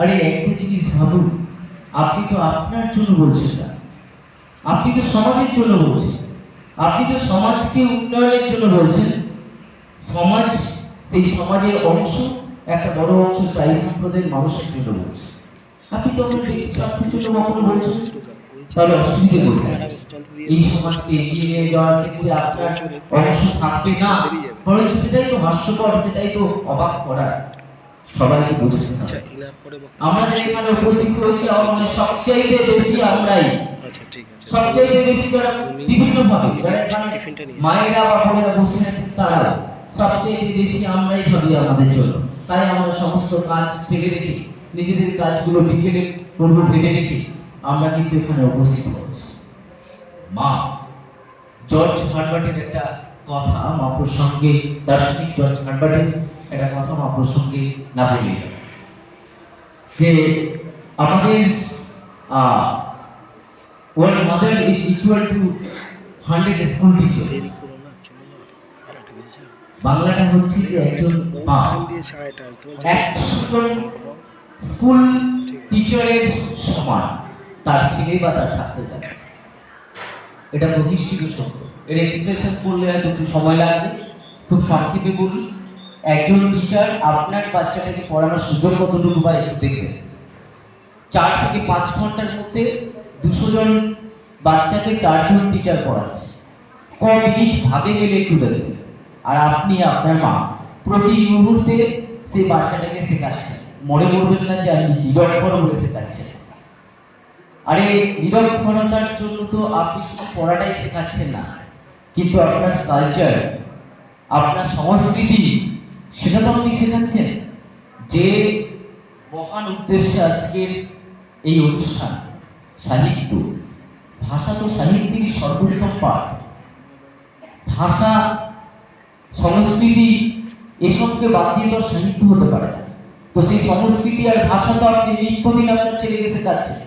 আরে একটা জিনিস ভাবুন, আপনি তো আপনার জন্য বলছেন না। আপনি তো সমাজের জন্য বলছেন। আপনি তো সমাজকে উন্নয়নের জন্য বলছেন। সমাজ, সেই সমাজের অংশ, একটা বড় অংশ চাই সম্প্রদায়ের মানুষের জন্য বলছে। আপনি তো আপনার ব্যক্তি স্বার্থের জন্য কখনো বলছেন? তাহলে অসুবিধে কোথায়? এই সমাজকে এগিয়ে নিয়ে যাওয়ার ক্ষেত্রে আপনার অংশ থাকবে না। বরঞ্চ সেটাই তো হাস্যকর, সেটাই তো অবাক করার বোঝাতে আচ্ছা আমাদের এখানে উপস্থিত হয়েছে আমাদের সবচাইতে বেশি আমরাই। আচ্ছা ঠিক আছে। সবচাইতে বেশি যারা বিভিন্ন ভাবে যারা এখানে মায়েরা বা বোনেরা বসে আছেন তারা সবচাইতে বেশি আমরাই ভাবি আমাদের জন্য। তাই আমরা সমস্ত কাজ ফেলে রেখে নিজেদের কাজগুলো বিকেলে করব ভেবে রেখে আমরা কিন্তু এখানে উপস্থিত হচ্ছি। মা জর্জ হার্বার্টের একটা কথা মা প্রসঙ্গে দার্শনিক জর্জ হার্বার্টের একটা কথা মা প্রসঙ্গে না বলি যে আমাদের one mother is equal to hundred school teacher বাংলাটা হচ্ছে যে একজন মা। একশো স্কুল টিচারের সমান, তার ছেলে বা তার ছাত্রের এটা প্রতিষ্ঠিত সত্য। এর এক্সপ্রেশন করলে হয়তো একটু সময় লাগবে। খুব সংক্ষেপে বলি একজন টিচার আপনার বাচ্চাটাকে পড়ানোর সুযোগ কতটুকু বা একটু দেখবেন? চার থেকে পাঁচ ঘণ্টার মধ্যে দুশো জন বাচ্চাকে চারজন টিচার পড়াচ্ছে। ক মিনিট ভাগে গেলে একটু দেখবেন। আর আপনি আপনার মা, প্রতি মুহূর্তে সেই বাচ্চাটাকে শেখাচ্ছেন। মনে করবেন না যে আমি নিরক্ষর বলে শেখাচ্ছেন। আরে, নিরক্ষরতার জন্য তো আপনি শুধু পড়াটাই শেখাচ্ছেন না। কিন্তু আপনার কালচার আপনার সংস্কৃতি, সেটা তো আপনি শেখাচ্ছেন। যে মহান উদ্দেশ্যে আজকের এই অনুষ্ঠান, সাহিত্য, ভাষা তো সাহিত্যেরই সর্বোত্তম পাঠ। ভাষা, সংস্কৃতি, এসবকে বাদ দিয়ে তো সাহিত্য হতে পারে না। তো সেই সংস্কৃতি আর ভাষা তো আপনি নিত্যদিন আপনার ছেলেকে শেখাচ্ছেন।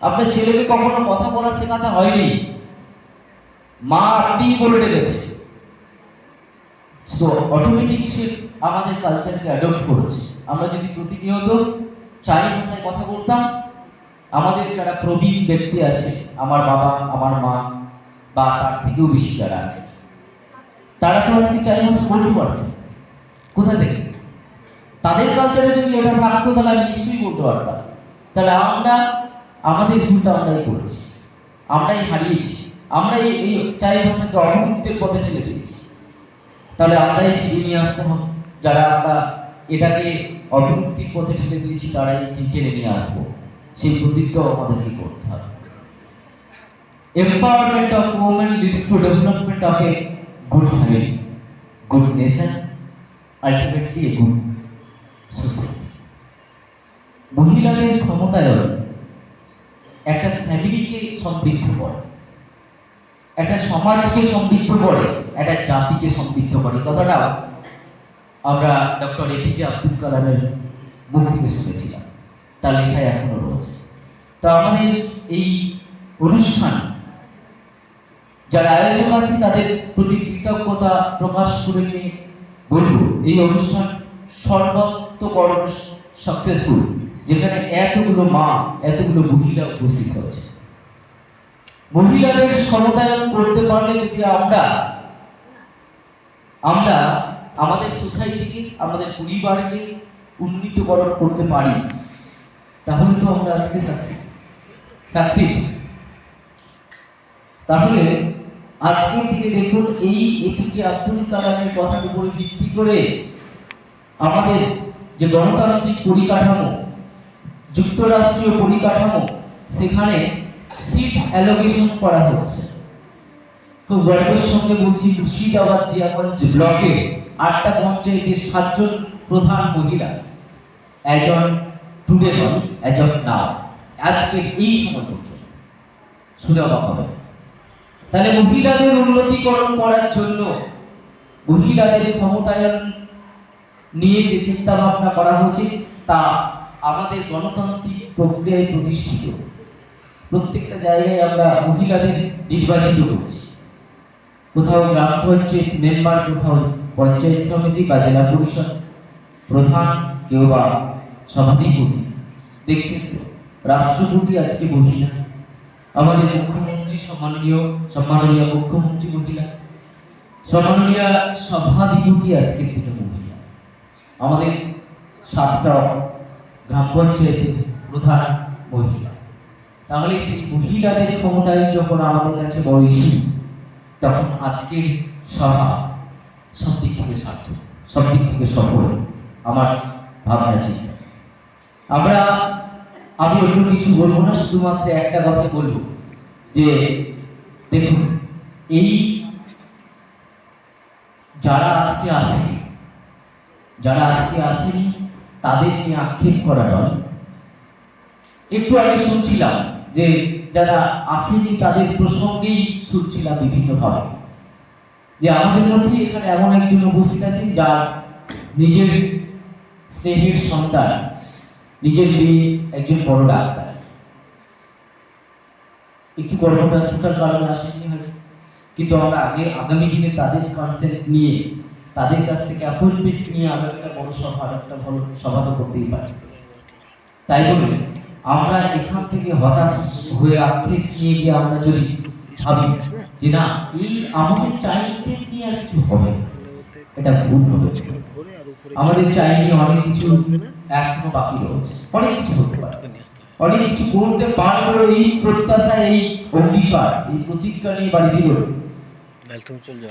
আপনার ছেলেকে কখনো কথা বলা শেখাতে হয়নি। মা আপনিই বলে রেখেছে তো অটোমেটিক সে আমাদের কালচারকে অ্যাডপ্ট করেছে। আমরা যদি প্রতিনিয়ত চারি ভাষায় কথা বলতাম, আমাদের যারা প্রবীণ ব্যক্তি আছে, আমার বাবা, আমার মা, বা তার থেকেও বেশি যারা আছে, তারা তো আজকে চারি ভাষা বলতে পারছে কোথা থেকে? তাদের কালচারে যদি এটা থাকতো, তাহলে আমি নিশ্চয়ই বলতে পারতাম। তাহলে আমরা, আমাদের ভুলটা আমরাই করেছি। আমরাই হারিয়েছি। আমরা এই এই চারি ভাষাকে অবলুপ্তের পথে ঠেলে দিয়েছি তাহলে আমরাই ফিরিয়ে নিয়ে আসতে হবে। যারা আমরা এটাকে অবলুপ্তির পথে ঠেলে দিয়েছি তারাই টেনে নিয়ে আসব? সেই প্রতিজ্ঞাও আমাদেরকে করতে হবে। Empowerment of women leads to development of a good family, good nation, ultimately a good society. মহিলাদের ক্ষমতায়ন একটা ফ্যামিলিকে সমৃদ্ধ করে। একটা সমাজকে সমৃদ্ধ করে, একটা জাতিকে সমৃদ্ধ করে। কথাটা আমরা ডক্টর এপিজে আব্দুল কালামের মুখ থেকে শুনেছিলাম। তার লেখায় এখনও রয়েছে। তো আমাদের এই অনুষ্ঠান, যারা আয়োজক আছে, তাদের প্রতি কৃতজ্ঞতা প্রকাশ করে নিয়ে বলব, এই অনুষ্ঠান সর্বাত্মকরণ সাকসেসফুল যেখানে এতগুলো মা, এতগুলো মহিলা উপস্থিত হয়েছে। মহিলাদের সমতায়ন করতে পারলে যদি আমরা আমরা আমাদের সোসাইটিকে, আমাদের পরিবারকে উন্নীতকরণ করতে পারি, তাহলে তো আমরা আজকে সাকসেস তাহলে আজকের দিকে দেখুন, এই এপিজে আব্দুল কালামের কথার উপরে ভিত্তি করে আমাদের যে গণতান্ত্রিক পরিকাঠামো, যুক্তরাষ্ট্রীয় পরিকাঠামো, সেখানে সিট অ্যালোকেশন করা হচ্ছে খুব গর্বের সঙ্গে বলছি, মুর্শিদাবাদ জিয়াগঞ্জ ব্লকে আটটা পঞ্চায়েতের সাতজন প্রধান মহিলা, একজন টুডে অ্যাজ অফ নাও আজকে এই সময় পর্যন্ত শুনে অবাক হবে তাহলে মহিলাদের উন্নতিকরণ করার জন্য মহিলাদের ক্ষমতায়ন নিয়ে যে চিন্তা ভাবনা করা হচ্ছে তা আমাদের গণতান্ত্রিক প্রক্রিয়ায় প্রতিষ্ঠিত। প্রত্যেকটা জায়গায় আমরা মহিলাদের নির্বাচিত করছি। কোথাও গ্রাম পঞ্চায়েত মেম্বার কোথাও পঞ্চায়েত সমিতি বা জেলা পরিষদ প্রধান কেউ বা সভাধিপতি। দেখছেন তো, রাষ্ট্রপতি আজকে মহিলা। আমাদের মুখ্যমন্ত্রী সম্মাননীয় সম্মাননীয় মুখ্যমন্ত্রী মহিলা। সম্মাননীয় সভাধিপতি আজকের দিনে মহিলা। আমাদের সাতটা গ্রাম পঞ্চায়েতের প্রধান মহিলা। তাহলে সেই মহিলাদের ক্ষমতায় যখন আমাদের কাছে ইস্যু তখন আজকের সভা সব দিক থেকে সার্থক, সব দিক থেকে সফল, আমার ভাবনা চিন্তা। আমরা, আমি অন্য কিছু বলব না, শুধুমাত্র একটা কথা বলব, যে দেখুন, এই যারা আজকে আসেনি, যারা আজকে আসেনি, তাদের নিয়ে আক্ষেপ করা নয়। একটু আগে শুনছিলাম যে যারা আসেনি তাদের প্রসঙ্গেই শুনছিলাম বিভিন্নভাবে। যে আমাদের মধ্যে এখানে এমন একজন উপস্থিত আছেন যার নিজের স্নেহের সন্তান, নিজের মেয়ে, একজন বড় ডাক্তার। একটু কর্মব্যস্ততার কারণে আসেনি হয়তো। কিন্তু আমরা আগে, আগামী দিনে তাদের কনসেপ্ট নিয়ে, তাদের কাছ থেকে অ্যাপয়েন্টমেন্ট নিয়ে আমরা একটা বড় সভা, একটা বড় সভা তো করতেই পারি। তাই বলে আমরা এখান থেকে হতাশ হয়ে আক্ষেপ নিয়ে আমরা যদি ভাবি যে না, এই আমাদের চাইতে নিয়ে আর কিছু হবে এটা ভুল হবে। আমাদের চাইনি অনেক কিছু এখনও বাকি রয়েছে। অনেক কিছু হতে পারে। অনেক কিছু করতে পারব এই প্রত্যাশা এই অঙ্গীকার, এই প্রতিজ্ঞা নিয়ে বাড়ি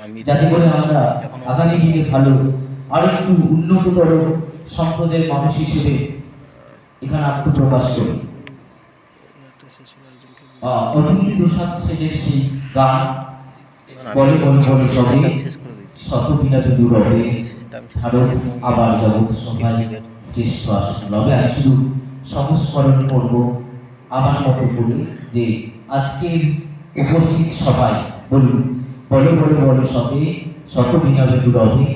আমি যাতে করে আমরা আগামী দিনে ভালো আরও একটু উন্নততর সম্পদের মানুষ হিসেবে এখানে আত্মপ্রকাশ করি। একটা শেষ হলো একজনকে আহ, অতুল প্রসাদ সেনের সেই গান বলে বলে বলে সবে শত বিলাপে দুরবে ভারত আবার জগৎ সভায় শ্রেষ্ঠ আসন লবে আমি শুধু সংস্মরণ করব আমার মতো করে যে আজকের উপস্থিত সবাই বলুন বলে বলে বলে সবে শত দুরবে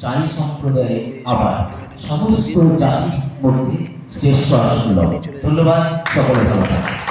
চাই সম্প্রদায়ে আবার সমস্ত জাতির মধ্যে শ্রেষ্ঠ আসন লবে ধন্যবাদ সকলে থাকুন।